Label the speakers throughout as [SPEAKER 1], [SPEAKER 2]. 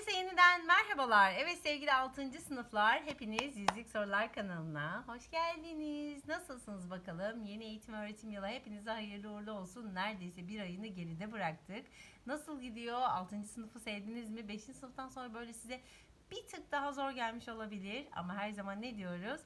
[SPEAKER 1] Herkese yeniden merhabalar. Evet sevgili 6. sınıflar hepiniz Yüzlük Sorular kanalına hoş geldiniz. Nasılsınız bakalım? Yeni eğitim öğretim yılı hepinize hayırlı uğurlu olsun. Neredeyse bir ayını geride bıraktık. Nasıl gidiyor? 6. sınıfı sevdiniz mi? 5. sınıftan sonra böyle size bir tık daha zor gelmiş olabilir. Ama her zaman ne diyoruz?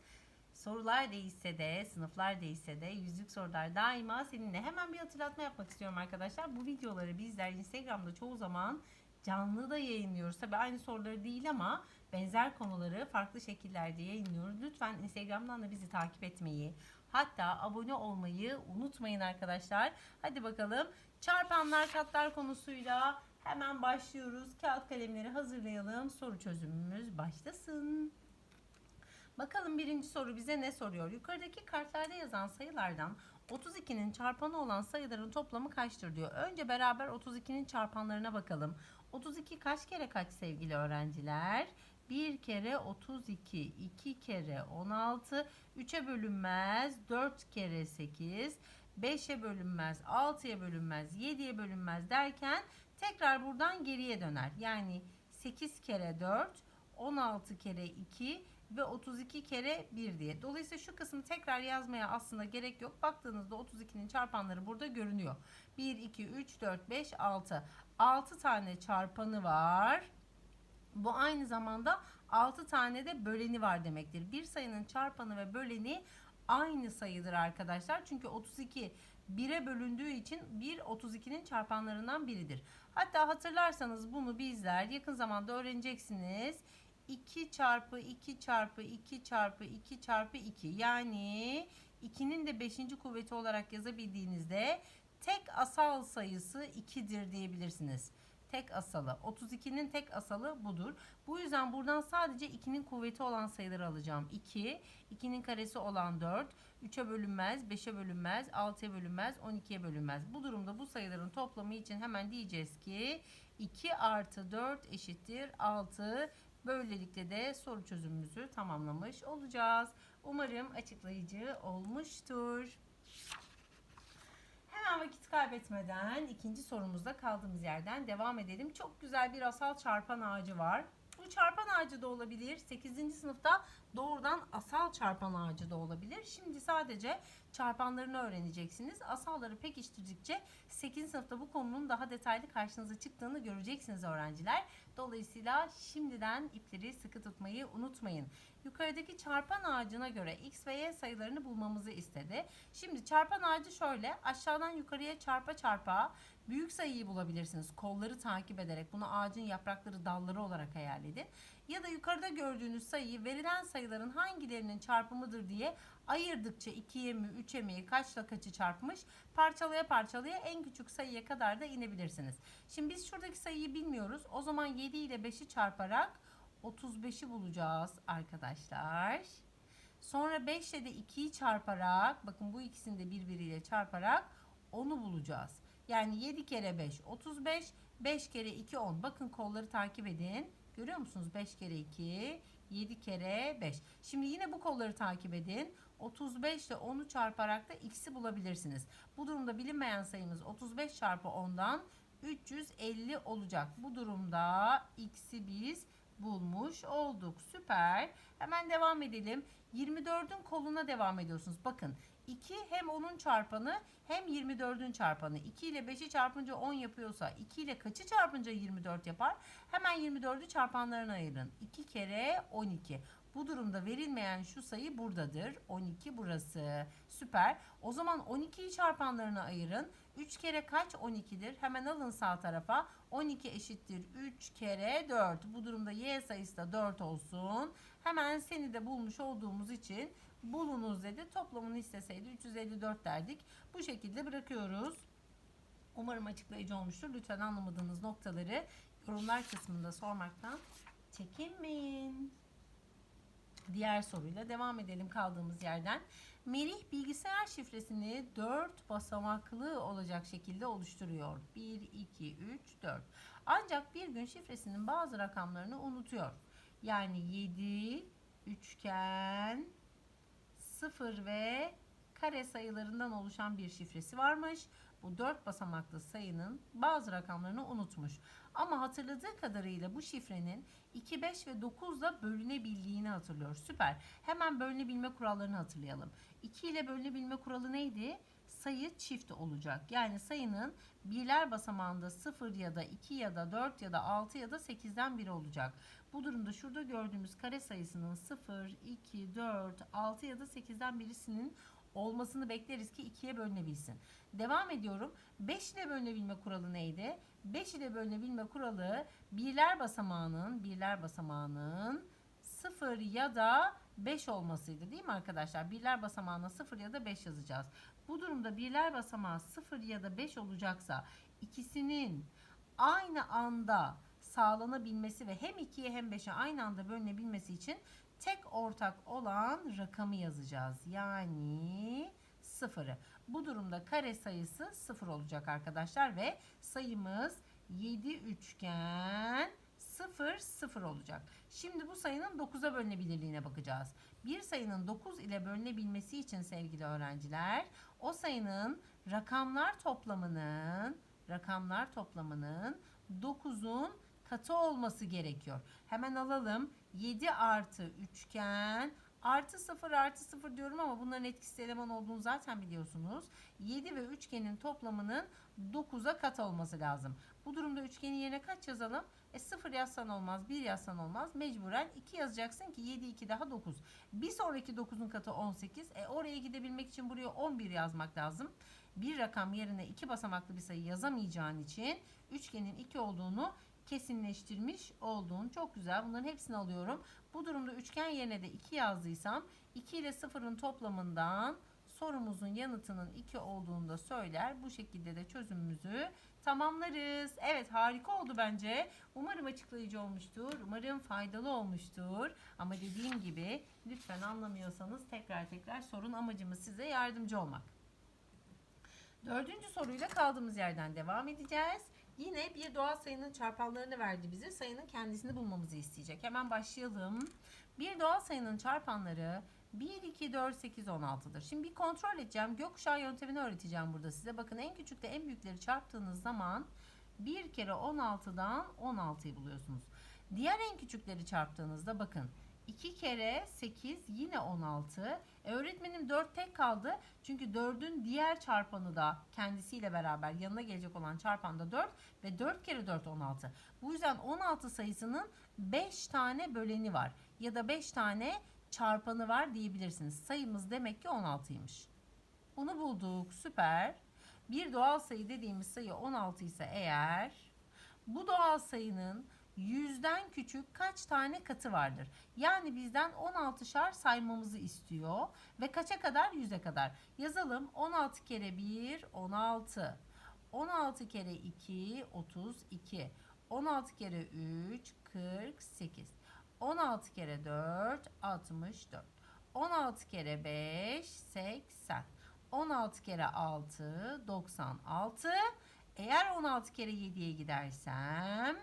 [SPEAKER 1] Sorular değişse de, sınıflar değişse de yüzlük sorular daima seninle. Hemen bir hatırlatma yapmak istiyorum arkadaşlar. Bu videoları bizler Instagram'da çoğu zaman canlı da yayınlıyoruz. Tabii aynı soruları değil ama benzer konuları farklı şekillerde yayınlıyoruz. Lütfen Instagram'dan da bizi takip etmeyi, hatta abone olmayı unutmayın arkadaşlar. Hadi bakalım çarpanlar katlar konusuyla hemen başlıyoruz. Kağıt kalemleri hazırlayalım. Soru çözümümüz başlasın. Bakalım birinci soru bize ne soruyor? Yukarıdaki kartlarda yazan sayılardan 32'nin çarpanı olan sayıların toplamı kaçtır diyor. Önce beraber 32'nin çarpanlarına bakalım. 32 kaç kere kaç sevgili öğrenciler? 1 kere 32, 2 kere 16, 3'e bölünmez, 4 kere 8, 5'e bölünmez, 6'ya bölünmez, 7'ye bölünmez derken tekrar buradan geriye döner. Yani 8 kere 4, 16 kere 2 ve 32 kere 1 diye. Dolayısıyla şu kısmı tekrar yazmaya aslında gerek yok. Baktığınızda 32'nin çarpanları burada görünüyor. 1, 2, 3, 4, 5, 6. 6 tane çarpanı var. Bu aynı zamanda 6 tane de böleni var demektir. Bir sayının çarpanı ve böleni aynı sayıdır arkadaşlar. Çünkü 32 1'e bölündüğü için 1 32'nin çarpanlarından biridir. Hatta hatırlarsanız bunu bizler yakın zamanda öğreneceksiniz. 2 çarpı 2 çarpı 2 çarpı 2 çarpı 2 yani 2'nin de 5. kuvveti olarak yazabildiğinizde tek asal sayısı 2'dir diyebilirsiniz. Tek asalı. 32'nin tek asalı budur. Bu yüzden buradan sadece 2'nin kuvveti olan sayıları alacağım. 2, 2'nin karesi olan 4, 3'e bölünmez, 5'e bölünmez, 6'ya bölünmez, 12'ye bölünmez. Bu durumda bu sayıların toplamı için hemen diyeceğiz ki 2 artı 4 eşittir 6. Böylelikle de soru çözümümüzü tamamlamış olacağız. Umarım açıklayıcı olmuştur. Hemen vakit kaybetmeden ikinci sorumuzda kaldığımız yerden devam edelim. Çok güzel bir asal çarpan ağacı var. Bu çarpan ağacı da olabilir. 8. sınıfta doğrudan asal çarpan ağacı da olabilir. Şimdi sadece çarpanlarını öğreneceksiniz. Asalları pekiştirdikçe 8. sınıfta bu konunun daha detaylı karşınıza çıktığını göreceksiniz öğrenciler. Dolayısıyla şimdiden ipleri sıkı tutmayı unutmayın. Yukarıdaki çarpan ağacına göre x ve y sayılarını bulmamızı istedi. Şimdi çarpan ağacı şöyle aşağıdan yukarıya çarpa çarpa büyük sayıyı bulabilirsiniz. Kolları takip ederek bunu ağacın yaprakları dalları olarak hayal edin. Ya da yukarıda gördüğünüz sayıyı verilen sayıların hangilerinin çarpımıdır diye ayırdıkça 2'ye mi 3'e mi kaçla kaçı çarpmış parçalaya parçalaya en küçük sayıya kadar da inebilirsiniz. Şimdi biz şuradaki sayıyı bilmiyoruz. O zaman 7 ile 5'i çarparak 35'i bulacağız arkadaşlar. Sonra 5 ile de 2'yi çarparak bakın bu ikisini de birbiriyle çarparak 10'u bulacağız. Yani 7 kere 5 35 5 kere 2 10. Bakın kolları takip edin. Görüyor musunuz? 5 kere 2 7 kere 5. Şimdi yine bu kolları takip edin. 35 ile 10'u çarparak da x'i bulabilirsiniz. Bu durumda bilinmeyen sayımız 35 çarpı 10'dan 350 olacak. Bu durumda x'i biz bulmuş olduk. Süper. Hemen devam edelim. 24'ün koluna devam ediyorsunuz. Bakın 2 hem 10'un çarpanı hem 24'ün çarpanı. 2 ile 5'i çarpınca 10 yapıyorsa 2 ile kaçı çarpınca 24 yapar? Hemen 24'ü çarpanlarına ayırın. 2 kere 12. Bu durumda verilmeyen şu sayı buradadır. 12 burası. Süper. O zaman 12'yi çarpanlarına ayırın. 3 kere kaç 12'dir? Hemen alın sağ tarafa. 12 eşittir 3 kere 4. Bu durumda y sayısı da 4 olsun. Hemen seni de bulmuş olduğumuz için bulunuz dedi. Toplamını isteseydi 354 derdik. Bu şekilde bırakıyoruz. Umarım açıklayıcı olmuştur. Lütfen anlamadığınız noktaları yorumlar kısmında sormaktan çekinmeyin. Diğer soruyla devam edelim kaldığımız yerden. Melih bilgisayar şifresini 4 basamaklı olacak şekilde oluşturuyor. 1, 2, 3, 4. Ancak bir gün şifresinin bazı rakamlarını unutuyor. Yani 7, üçgen, 0 ve kare sayılarından oluşan bir şifresi varmış. Bu 4 basamaklı sayının bazı rakamlarını unutmuş. Ama hatırladığı kadarıyla bu şifrenin 2, 5 ve 9 ile bölünebildiğini hatırlıyor. Süper. Hemen bölünebilme kurallarını hatırlayalım. 2 ile bölünebilme kuralı neydi? Sayı çift olacak. Yani sayının birler basamağında 0 ya da 2 ya da 4 ya da 6 ya da 8'den biri olacak. Bu durumda şurada gördüğümüz kare sayısının 0, 2, 4, 6 ya da 8'den birisinin olmasını bekleriz ki 2'ye bölünebilsin. Devam ediyorum. 5 ile bölünebilme kuralı neydi? 5 ile bölünebilme kuralı birler basamağının birler basamağının 0 ya da 5 olmasıydı değil mi arkadaşlar? Birler basamağına 0 ya da 5 yazacağız. Bu durumda birler basamağı 0 ya da 5 olacaksa ikisinin aynı anda sağlanabilmesi ve hem 2'ye hem 5'e aynı anda bölünebilmesi için tek ortak olan rakamı yazacağız. Yani sıfırı. Bu durumda kare sayısı sıfır olacak arkadaşlar ve sayımız 7 üçgen 0 0 olacak. Şimdi bu sayının 9'a bölünebilirliğine bakacağız. Bir sayının 9 ile bölünebilmesi için sevgili öğrenciler o sayının rakamlar toplamının rakamlar toplamının 9'un katı olması gerekiyor. Hemen alalım. 7 artı üçgen artı 0 artı 0 diyorum ama bunların etkisiz eleman olduğunu zaten biliyorsunuz. 7 ve üçgenin toplamının 9'a kat olması lazım. Bu durumda üçgenin yerine kaç yazalım? E 0 yazsan olmaz, 1 yazsan olmaz. Mecburen 2 yazacaksın ki 7 2 daha 9. Bir sonraki 9'un katı 18. E oraya gidebilmek için buraya 11 yazmak lazım. Bir rakam yerine iki basamaklı bir sayı yazamayacağın için üçgenin 2 olduğunu kesinleştirmiş olduğun çok güzel. Bunların hepsini alıyorum. Bu durumda üçgen yerine de 2 yazdıysam 2 ile 0'ın toplamından sorumuzun yanıtının 2 olduğunu da söyler. Bu şekilde de çözümümüzü tamamlarız. Evet harika oldu bence. Umarım açıklayıcı olmuştur. Umarım faydalı olmuştur. Ama dediğim gibi lütfen anlamıyorsanız tekrar tekrar sorun. Amacımız size yardımcı olmak. Dördüncü soruyla kaldığımız yerden devam edeceğiz. Yine bir doğal sayının çarpanlarını verdi bize. Sayının kendisini bulmamızı isteyecek. Hemen başlayalım. Bir doğal sayının çarpanları 1, 2, 4, 8, 16'dır. Şimdi bir kontrol edeceğim. Gökkuşağı yöntemini öğreteceğim burada size. Bakın en küçükle en büyükleri çarptığınız zaman 1 kere 16'dan 16'yı buluyorsunuz. Diğer en küçükleri çarptığınızda bakın 2 kere 8 yine 16. E, öğretmenim 4 tek kaldı. Çünkü 4'ün diğer çarpanı da kendisiyle beraber yanına gelecek olan çarpan da 4 ve 4 kere 4 16. Bu yüzden 16 sayısının 5 tane böleni var ya da 5 tane çarpanı var diyebilirsiniz. Sayımız demek ki 16'ymış. Bunu bulduk. Süper. Bir doğal sayı dediğimiz sayı 16 ise eğer bu doğal sayının yüzden küçük kaç tane katı vardır? Yani bizden 16'şar saymamızı istiyor ve kaça kadar? 100'e kadar. Yazalım 16 kere 1 16. 16 kere 2 32. 16 kere 3 48. 16 kere 4 64. 16 kere 5 80. 16 kere 6 96. Eğer 16 kere 7'ye gidersem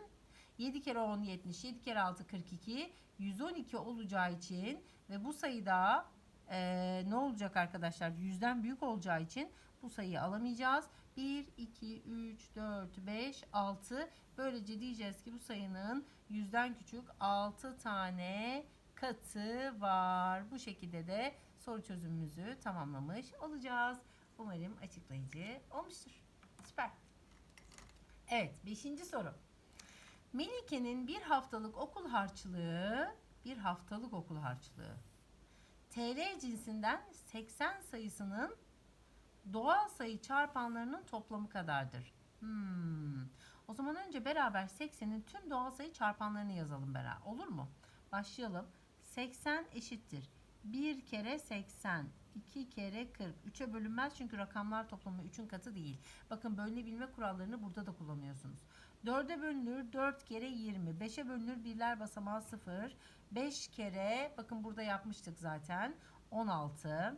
[SPEAKER 1] 7 kere 10 70, 7 kere 6 42, 112 olacağı için ve bu sayıda e, ne olacak arkadaşlar? Yüzden büyük olacağı için bu sayıyı alamayacağız. 1, 2, 3, 4, 5, 6. Böylece diyeceğiz ki bu sayının yüzden küçük 6 tane katı var. Bu şekilde de soru çözümümüzü tamamlamış olacağız. Umarım açıklayıcı olmuştur. Süper. Evet, beşinci soru. Melike'nin bir haftalık okul harçlığı, bir haftalık okul harçlığı. TL cinsinden 80 sayısının doğal sayı çarpanlarının toplamı kadardır. Hmm. O zaman önce beraber 80'in tüm doğal sayı çarpanlarını yazalım beraber. Olur mu? Başlayalım. 80 eşittir. 1 kere 80, 2 kere 40. 3'e bölünmez çünkü rakamlar toplamı 3'ün katı değil. Bakın bölünebilme kurallarını burada da kullanıyorsunuz. 4'e bölünür 4 kere 20. 5'e bölünür birler basamağı 0. 5 kere bakın burada yapmıştık zaten 16.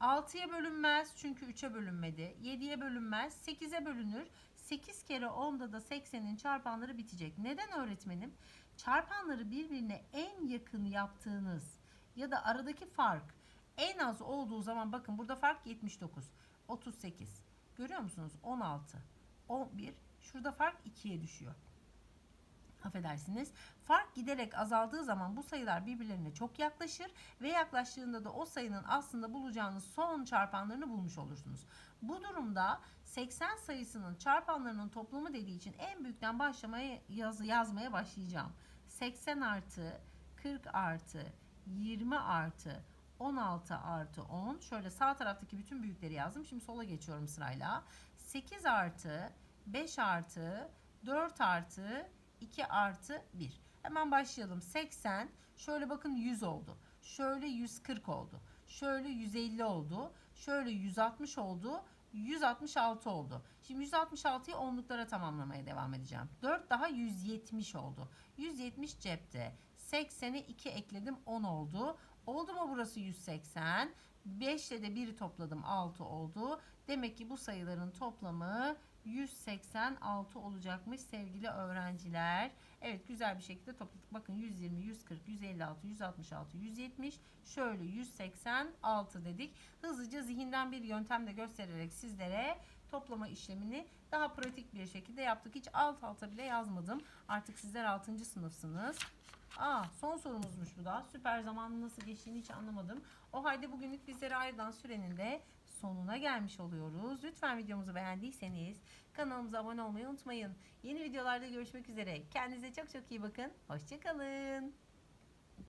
[SPEAKER 1] 6'ya bölünmez çünkü 3'e bölünmedi. 7'ye bölünmez. 8'e bölünür. 8 kere 10'da da 80'in çarpanları bitecek. Neden öğretmenim? Çarpanları birbirine en yakın yaptığınız ya da aradaki fark en az olduğu zaman bakın burada fark 79, 38. Görüyor musunuz? 16, 11. Şurada fark 2'ye düşüyor. Affedersiniz. Fark giderek azaldığı zaman bu sayılar birbirlerine çok yaklaşır ve yaklaştığında da o sayının aslında bulacağınız son çarpanlarını bulmuş olursunuz. Bu durumda 80 sayısının çarpanlarının toplamı dediği için en büyükten başlamaya yaz, yazmaya başlayacağım. 80 artı 40 artı 20 artı 16 artı 10. Şöyle sağ taraftaki bütün büyükleri yazdım. Şimdi sola geçiyorum sırayla. 8 artı 5 artı 4 artı 2 artı 1. Hemen başlayalım. 80. Şöyle bakın 100 oldu. Şöyle 140 oldu. Şöyle 150 oldu. Şöyle 160 oldu. 166 oldu. Şimdi 166'yı onluklara tamamlamaya devam edeceğim. 4 daha 170 oldu. 170 cepte. 80'e 2 ekledim 10 oldu. Oldu mu burası 180? 5 ile de 1'i topladım 6 oldu. Demek ki bu sayıların toplamı 186 olacakmış sevgili öğrenciler. Evet güzel bir şekilde topladık. Bakın 120, 140, 156, 166, 170. Şöyle 186 dedik. Hızlıca zihinden bir yöntemle göstererek sizlere toplama işlemini daha pratik bir şekilde yaptık. Hiç alt alta bile yazmadım. Artık sizler 6. sınıfsınız. Aa, son sorumuzmuş bu da. Süper zamanın nasıl geçtiğini hiç anlamadım. O halde bugünlük bizlere ayrılan sürenin de sonuna gelmiş oluyoruz. Lütfen videomuzu beğendiyseniz kanalımıza abone olmayı unutmayın. Yeni videolarda görüşmek üzere. Kendinize çok çok iyi bakın. Hoşçakalın.